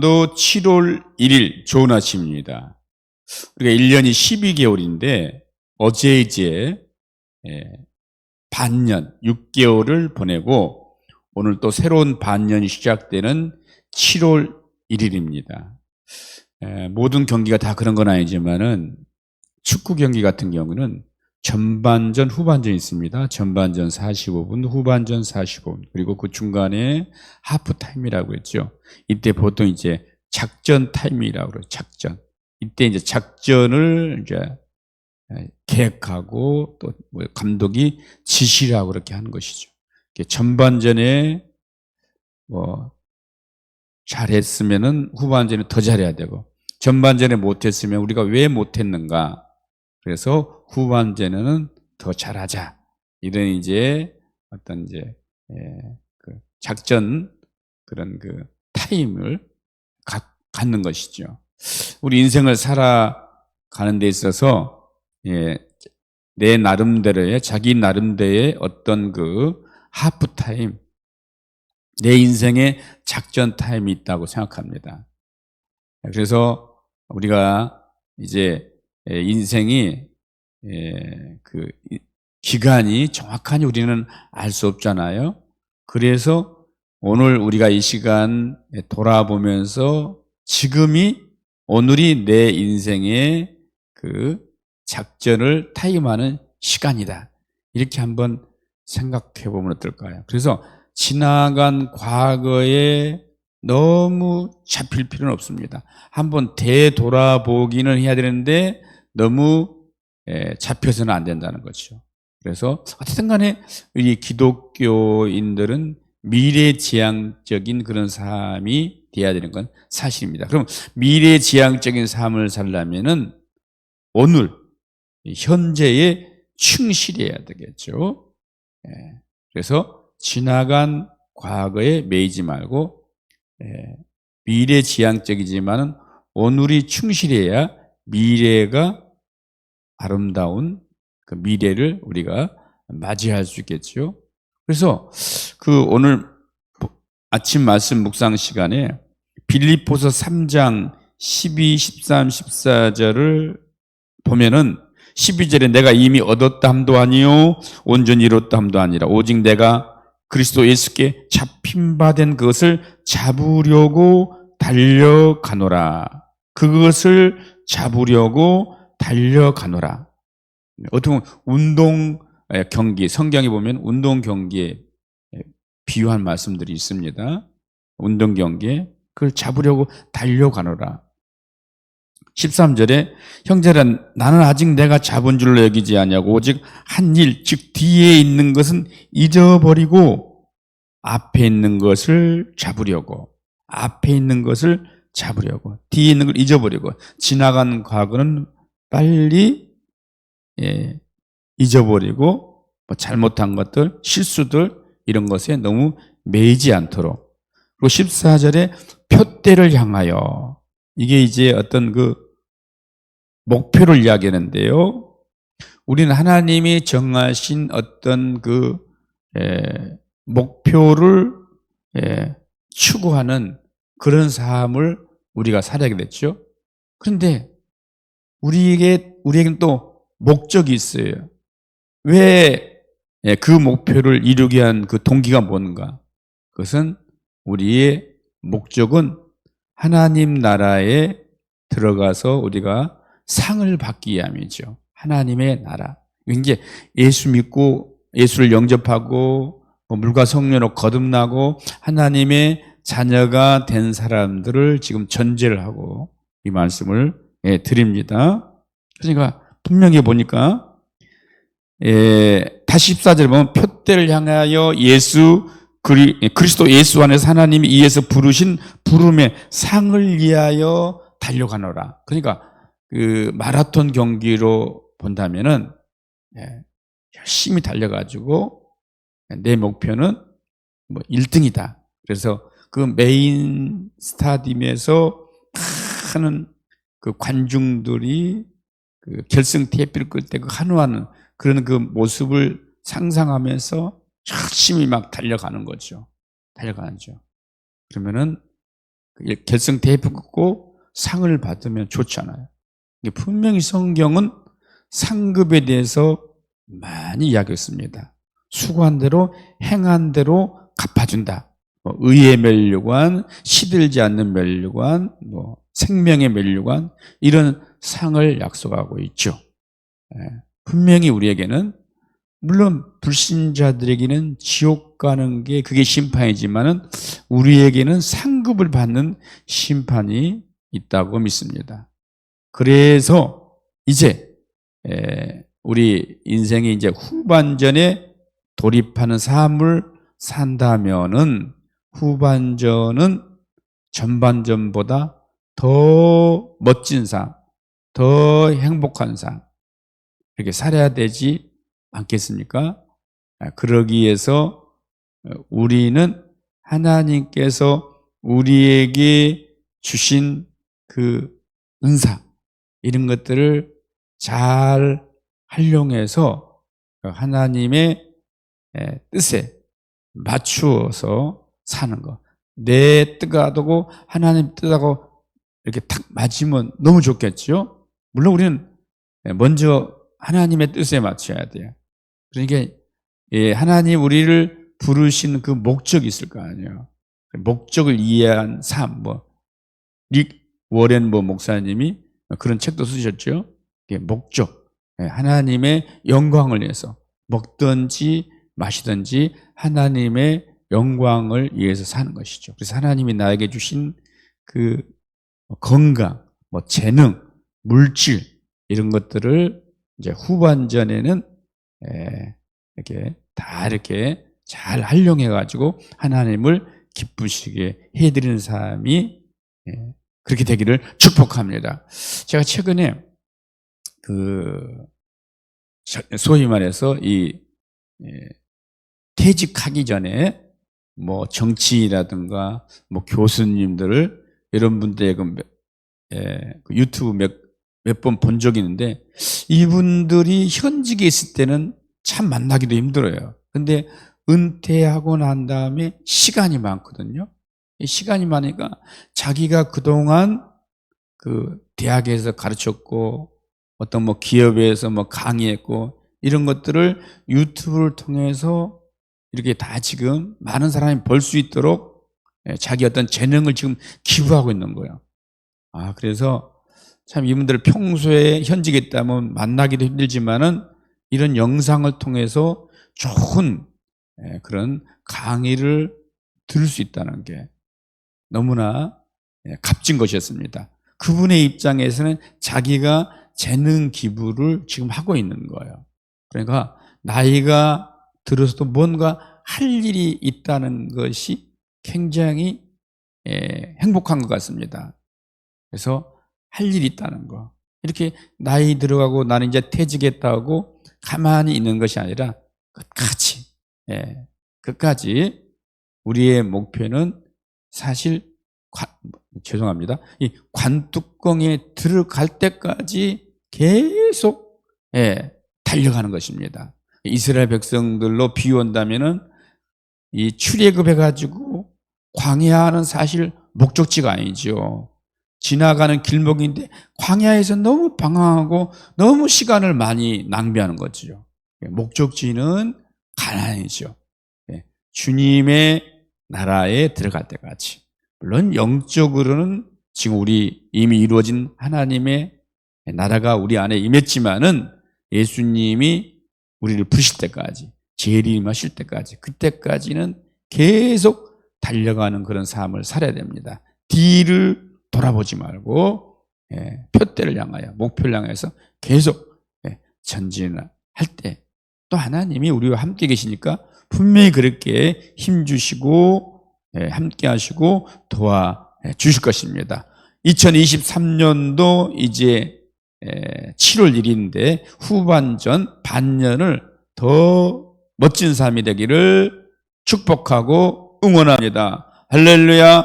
도 7월 1일 좋은 아침입니다. 우리가 1년이 12개월인데 어제 이제 예, 반년 6개월을 보내고 오늘 또 새로운 반년이 시작되는 7월 1일입니다. 예, 모든 경기가 다 그런 건 아니지만은 축구 경기 같은 경우는 전반전, 후반전 있습니다. 전반전 45분, 후반전 45분, 그리고 그 중간에 하프 타임이라고 했죠. 이때 보통 이제 작전 타임이라고 그래요. 작전. 이때 이제 작전을 이제 계획하고 또뭐 감독이 지시라고 그렇게 하는 것이죠. 전반전에 뭐 잘했으면은 후반전에 더 잘해야 되고 전반전에 못했으면 우리가 왜 못했는가 그래서 후반전에는 더 잘하자. 이런 이제 어떤 이제 예, 그 작전 그런 그 타임을 가, 갖는 것이죠. 우리 인생을 살아가는 데 있어서 예, 내 나름대로의 자기 나름대로의 어떤 그 하프 타임, 내 인생의 작전 타임이 있다고 생각합니다. 그래서 우리가 이제 예, 인생이 예, 그 이- 기간이 정확하니 우리는 알 수 없잖아요. 그래서 오늘 우리가 이 시간 돌아보면서 지금이 오늘이 내 인생의 그 작전을 타임하는 시간이다. 이렇게 한번 생각해 보면 어떨까요? 그래서 지나간 과거에 너무 잡힐 필요는 없습니다. 한번 되돌아보기는 해야 되는데 너무 에, 잡혀서는 안 된다는 거죠. 그래서 어쨌든 간에 이 기독교인들은 미래지향적인 그런 삶이 돼야 되는 건 사실입니다. 그럼 미래지향적인 삶을 살려면은 오늘 이 현재에 충실해야 되겠죠. 예, 그래서 지나간 과거에 매이지 말고 예, 미래지향적이지만은 오늘이 충실해야 미래가 아름다운 그 미래를 우리가 맞이할 수 있겠죠. 그래서 그 오늘 아침 말씀 묵상 시간에 빌립보서 3장 12, 13, 14절을 보면은 12절에 내가 이미 얻었다 함도 아니요 온전히 이뤘다 함도 아니라 오직 내가 그리스도 예수께 잡힌 바 된 그것을 잡으려고 달려가노라. 그것을 잡으려고 달려가노라. 어떻게 보면 운동 에, 경기, 성경에 보면 운동 경기에 에, 비유한 말씀들이 있습니다. 운동 경기에 그걸 잡으려고 달려가노라. 13절에 형제라 나는 아직 내가 잡은 줄로 여기지 아니하고 오직 한 일, 즉 뒤에 있는 것은 잊어버리고 앞에 있는 것을 잡으려고 앞에 있는 것을 잡으려고 뒤에 있는 걸 잊어버리고 지나간 과거는 빨리 예, 잊어버리고 뭐 잘못한 것들, 실수들 이런 것에 너무 매이지 않도록 그리고 14절에 표대를 향하여 이게 이제 어떤 그 목표를 이야기하는데요. 우리는 하나님이 정하신 어떤 그 에, 목표를 에, 추구하는 그런 삶을 우리가 살아야 됐죠. 그런데 우리에게 우리에게는 또 목적이 있어요. 왜 그 목표를 이루게 한 그 동기가 뭔가? 그것은 우리의 목적은 하나님 나라에 들어가서 우리가 상을 받기 위함이죠. 하나님의 나라. 이제 예수 믿고 예수를 영접하고 뭐 물과 성령으로 거듭나고 하나님의 자녀가 된 사람들을 지금 전제를 하고 이 말씀을 예, 드립니다. 그러니까 분명히 보니까 예, 다시 14절 보면 표대를 향하여 예수 그리, 그리스도 예수 안에서 하나님이 이에서 부르신 부름의 상을 위하여 달려가노라. 그러니까 그 마라톤 경기로 본다면은 예, 열심히 달려가지고 내 목표는 뭐 1등이다. 그래서 그 메인 스타디움에서 많은 그 관중들이 그 결승 테이프를 끌때 그 한우하는 그런 그 모습을 상상하면서 열심히 막 달려가는 거죠. 달려가죠. 그러면은 그 결성 테이프 긋고 상을 받으면 좋잖아요. 분명히 성경은 상급에 대해서 많이 이야기했습니다. 수고한 대로 행한 대로 갚아준다. 뭐 의의 멸류관, 시들지 않는 멸류관, 뭐 생명의 멸류관 이런 상을 약속하고 있죠. 예, 분명히 우리에게는 물론 불신자들에게는 지옥 가는 게 그게 심판이지만은 우리에게는 상급을 받는 심판이 있다고 믿습니다. 그래서 이제 에, 우리 인생이 이제 후반전에 돌입하는 삶을 산다면은 후반전은 전반전보다 더 멋진 삶, 더 행복한 삶 이렇게 살아야 되지 않겠습니까? 아, 그러기 위해서 어, 우리는 하나님께서 우리에게 주신 그 은사 이런 것들을 잘 활용해서 하나님의 에, 뜻에 맞추어서 사는 것. 내 뜻하고 하나님 뜻하고 이렇게 탁 맞으면 너무 좋겠죠? 물론 우리는 먼저 하나님의 뜻에 맞춰야 돼요. 그러니까 예, 하나님 우리를 부르신 그 목적이 있을 거 아니에요. 목적을 이해한 삶, 뭐, 릭 워렌 뭐 목사님이 그런 책도 쓰셨죠. 예, 목적. 예, 하나님의 영광을 위해서 먹든지 마시든지 하나님의 영광을 위해서 사는 것이죠. 그래서 하나님이 나에게 주신 그 건강, 뭐 재능, 물질 이런 것들을 이제 후반전에는 에, 이렇게 다 이렇게 잘 활용해 가지고 하나님을 기쁘시게 해드리는 삶이 예, 그렇게 되기를 축복합니다. 제가 최근에 그 소위 말해서 이 예, 퇴직하기 전에 뭐 정치인이라든가 뭐 교수님들을 이런 분들의 그, 예, 그 유튜브 몇 몇 번 본 적이 있는데 이분들이 현직에 있을 때는 참 만나기도 힘들어요. 근데 은퇴하고 난 다음에 시간이 많거든요. 이 시간이 많으니까 자기가 그동안 그 대학에서 가르쳤고 어떤 뭐 기업에서 뭐 강의했고 이런 것들을 유튜브를 통해서 이렇게 다 지금 많은 사람이 볼 수 있도록 예, 자기 어떤 재능을 지금 기부하고 있는 거예요. 아, 그래서 참 이분들 평소에 현직에 있다면 만나기도 힘들지만은 이런 영상을 통해서 좋은 예, 그런 강의를 들을 수 있다는 게 너무나 예, 값진 것이었습니다. 그분의 입장에서는 자기가 재능 기부를 지금 하고 있는 거예요. 그러니까 나이가 들어서도 뭔가 할 일이 있다는 것이 굉장히 예, 행복한 것 같습니다. 그래서 할 일이 있다는 거. 이렇게 나이 들어가고 나는 이제 퇴직했다고 가만히 있는 것이 아니라 끝까지, 예, 끝까지 우리의 목표는 사실 관, 죄송합니다. 이 관뚜껑에 들어갈 때까지 계속 예, 달려가는 것입니다. 이스라엘 백성들로 비유한다면은 이 출애굽해 가지고 광야는 사실 목적지가 아니죠. 지나가는 길목인데 광야에서 너무 방황하고 너무 시간을 많이 낭비하는 거죠. 목적지는 가나안이죠. 예, 주님의 나라에 들어갈 때까지. 물론 영적으로는 지금 우리 이미 이루어진 하나님의 나라가 우리 안에 임했지만은 예수님이 우리를 부르실 때까지, 재림하실 때까지, 그때까지는 계속 달려가는 그런 삶을 살아야 됩니다. 뒤를 돌아보지 말고 예, 표대를 향하여 목표를 향해서 계속 예, 전진할 때 또 하나님이 우리와 함께 계시니까 분명히 그렇게 힘 주시고 예, 함께 하시고 도와 주실 것입니다. 2023년도 이제 7월 1일인데 후반전 반년을 더 멋진 삶이 되기를 축복하고 응원합니다. 할렐루야.